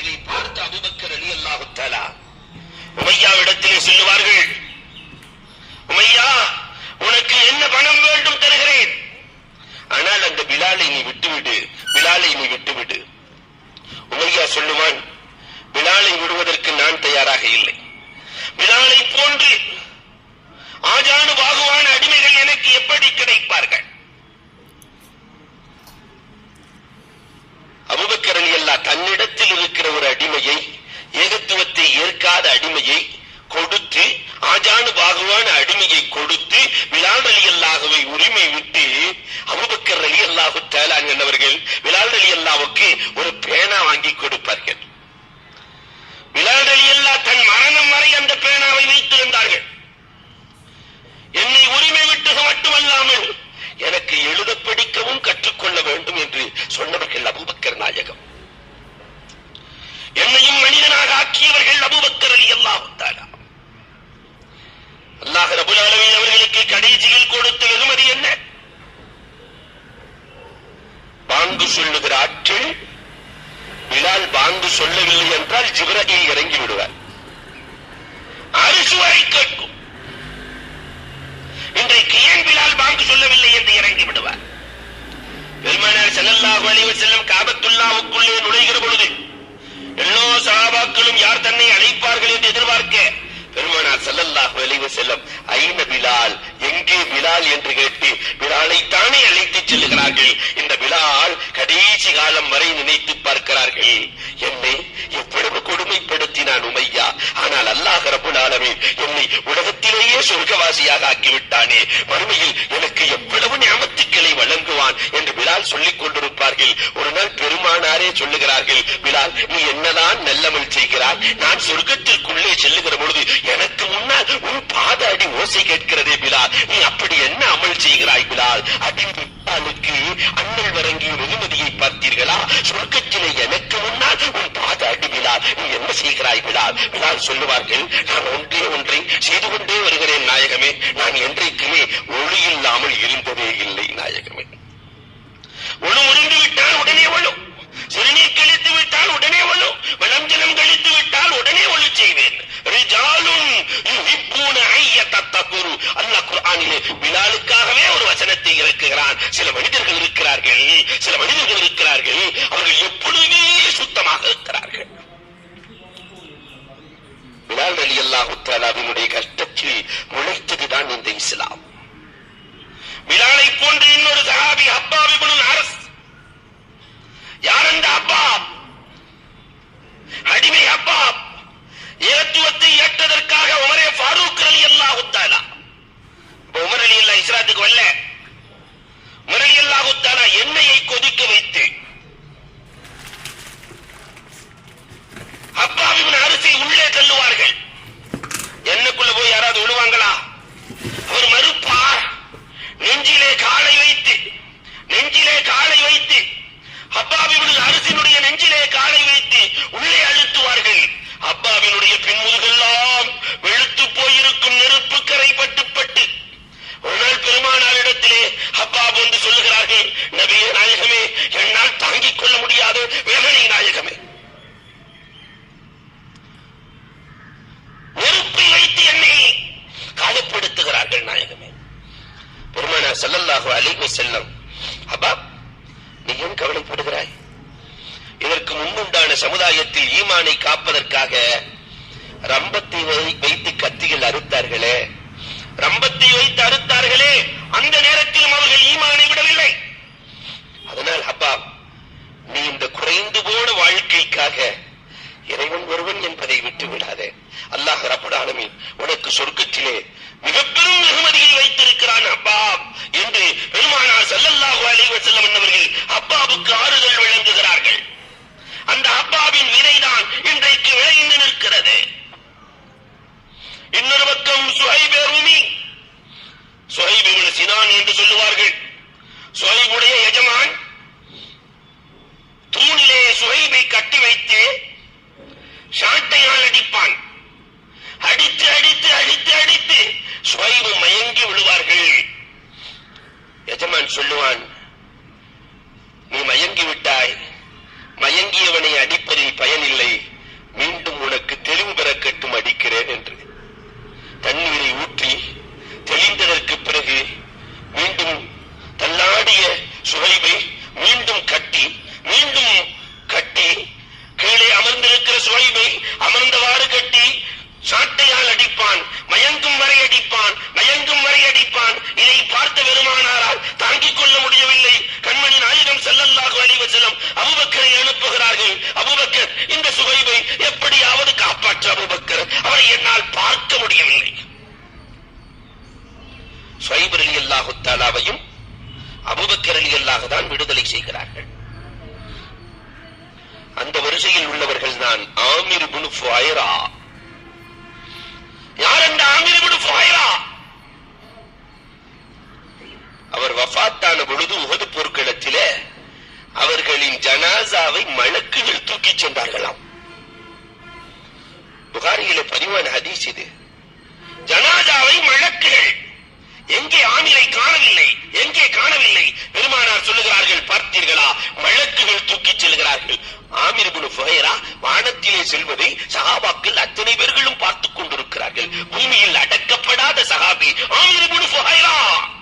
இதை பார்த்து அபுபக்கர் அலி அல்லாஹு தாலா உமையாவிடத்திலே சொல்லுவார்கள் உமையா உனக்கு என்ன பணம் வேண்டும் தருகிறேன்? ஆனால் அந்த பிலாலை நீ விட்டுவிடு பிலாலை நீ விட்டுவிடு. உமையா சொல்லுவான் பிலாலை விடுவதற்கு நான் தயாராக இல்லை. பிலாலை போன்று ஆஜானு பாகுவான அடிமைகள் எனக்கு எப்படி கிடைப்பார்கள் அபுபக்கர் அலி அல்லா தன்னிடத்தில் இருக்கிற ஒரு அடிமையை ஏகத்துவத்தை ஏற்காத அடிமையை கொடுத்து ஆஜானு பாகுவான அடிமையை கொடுத்து விலால் அலி அல்லாஹுவை உரிமை விட்டு அபுபக்கர் அலி அல்லாஹு தேலான் என்னவர்கள் விலால் அலி அல்லாவுக்கு ஒரு பேனா வாங்கி கொடுப்பார்கள். விலால் அலி அல்லா தன் மரணம் வரை அந்த பேனாவை வைத்திருந்தார்கள் என்னை உரிமை விட்டது மட்டுமல்லாமல் எனக்கு எழுத படிக்கவும் கற்றுக்கொள்ள வேண்டும் என்று சொன்னவர்கள் அபுபக்கர் நாயகம். என்னையும் மனிதனாக ஆக்கியவர்கள் அபுபக்கர் அலி அல்லாஹு தாலா அல்லாஹ் ரபுல் ஆலமீன் அவர்களுக்கு கடைசியில் கொடுத்த வெகுமதி என்ன? பாங்கு சொல்லுகிற ஆற்றல் பிலால் பாங்கு சொல்லவில்லை என்றால் ஜிப்ரஹீல் இறங்கி விடுவார். அரிசு வரை கேட்கும். இன்றைக்கு ஏன் பிலால் பாங்கு சொல்லவில்லை என்று இறங்கி விடுவார்? பெருமானார் ஸல்லல்லாஹு அலைஹி செல்லும் காபத்துல்லாவுக்குள்ளே நுழைகிற பொழுது எல்லோ சகாபாக்களும் யார் தன்னை அழைப்பார்கள் என்று எதிர்பார்க்க பெருமானார் ஸல்லல்லாஹு அலைஹி செல்லும் ஐன பிலால்? எங்கே பிலால் என்று கேட்டு பிலாலை தானே அழைத்து செல்லுகிறார்கள். இந்த பிலால் கடைசி காலம் வரை நினைத்து பார்க்கிறார்கள். என்னை எவ்வளவு கொடுமைப்படுத்தினான் உமையா? ஆனால் அல்லாஹ் ரபுல் என்னை உலகத்திலேயே சொர்க்கவாசியாக ஆக்கிவிட்டானே. மறுமையில் எனக்கு எவ்வளவு ஞாபகம் வழங்குவான் என்று பிலால் சொல்லிக் கொண்டிருப்பார்கள். ஒரு நாள் பெருமானாரே சொல்லுகிறார்கள் பிலால் நீ என்னதான் நல்லமல் செய்கிறாய்? நான் சொர்க்கத்திற்குள்ளே செல்லுகிற பொழுது எனக்கு முன்னால் உன் பாத அடி ஓசை கேட்கிறதே பிலால். நீ அப்படி என்ன அமல் செய்கிறாய் பிலால்? அடி அண்ணல் வழங்கிய வெகுமதியை பார்த்தீர்களா? சொர்க்கத்திலே எனக்கு முன்னால் உன் பாத அடி பிலால். நீ என்ன செய்கிறாய் பிலால்? பிலால் சொல்லுவார்கள் நான் ஒன்றே ஒன்றை செய்து கொண்டே வருகிறேன் நாயகமே. நான் என்றைக்குமே ஒளி இல்லாமல் அல்லாஹ் குர்ஆனிலே பிலாலுக்காகவே ஒரு வசனத்தை இறக்குகிறான். சில மனிதர்கள் இருக்கிறார்கள். சில மனிதர்கள் இருக்கிறார்கள். அவர்கள் எப்பொழுதுமே சுத்தமாக இருக்கிறார்கள். பிலால் அலி அல்லாஹு தாலாவினுடைய கஷ்டத்தில் முளைத்ததுதான் இந்த இஸ்லாம். பிலாலை போன்று இன்னொரு சஹாபி அப்பாப் அரசு அரஸ் யார் அந்த அப்பா நெஞ்சிலே காலை வைத்து நெஞ்சிலே காலை வைத்து அப்பாவினுடைய அரசினுடைய நெஞ்சிலே காலை வைத்து உள்ளே அழுத்துவார்கள். அப்பாவினுடைய பின்முதுகெல்லாம் வெளுத்து போயிருக்கும் நெருப்பு கரை பட்டு பட்டு ஒரு நாள் பெருமானாரிடத்திலே அப்பா வந்து சொல்லுகிறார்கள் நபிய நாயகமே என்னால் தாங்கிக் கொள்ள முடியாது வேதனை நாயகமே. நெருப்பை வைத்து என்னை காயப்படுத்துகிறார்கள் நாயகமே. பெருமானார் ஸல்லல்லாஹு அலைஹி வஸல்லம். அப்பா நீ ஏன் கவலைப்படுகிறாய்? இதற்கு முன்னுண்டான சமுதாயத்தில் ஈமானை காப்பதற்காக ரம்பத்தை வைத்து கத்திகள் அறுத்தார்களே. ரம்பத்தை வைத்து அறுத்தார்களே. அந்த நேரத்திலும் அவர்கள் ஈமானை விடவில்லை. அதனால் அப்பா நீ இந்த குறைந்து போன வாழ்க்கைக்காக இறைவன் ஒருவன் என்பதை விட்டு விடாதே. அல்லாஹ் ரப்பல் உனக்கு சொர்க்கத்திலே மிக பெரும் வெகுமதியை வைத்திருக்கிறான் அப்பா. என்று பெருமானார் ஸல்லல்லாஹு அலைவ செல்லம் என்பவர்கள் அப்பாவுக்கு ஆறுதல் விளங்குகிறார்கள் அந்த அப்பாவின் விதைதான் இன்றைக்கு விளைந்து நிற்கிறது. இன்னொரு பக்கம் சுகை சுவைபர் அலி அல்லாஹு தாலாவையும் அபுபக்கர் அலி அல்லாஹ் தான் விடுதலை செய்கிறார்கள். அந்த வரிசையில் உள்ளவர்கள் தான் ஆமிர் புனு ஃபுவைரா. யார் அந்த ஆமிர் புனு ஃபுவைரா? அவர் வஃபாத்தான பொழுது உகது போர்க்களத்திலே அவர்களின் ஜனாசாவை மலக்குகள் தூக்கி சென்றார்களாம். புகாரியில பதிவான ஹதீஸ் இது. ஜனாதாவை மழக்குகள் எங்கே ஆணிலை காணவில்லை எங்கே காணவில்லை? பெருமானார் சொல்லுகிறார்கள் பார்த்தீர்களா? மழக்குகள் தூக்கிச் செல்கிறார்கள். ஆமிர் குழு ஃபுஹைரா வானத்திலே செல்வதை சகாபாக்கள் அத்தனை பேர்களும் பார்த்துக் கொண்டிருக்கிறார்கள். பூமியில் அடக்கப்படாத சஹாபி ஆமிர்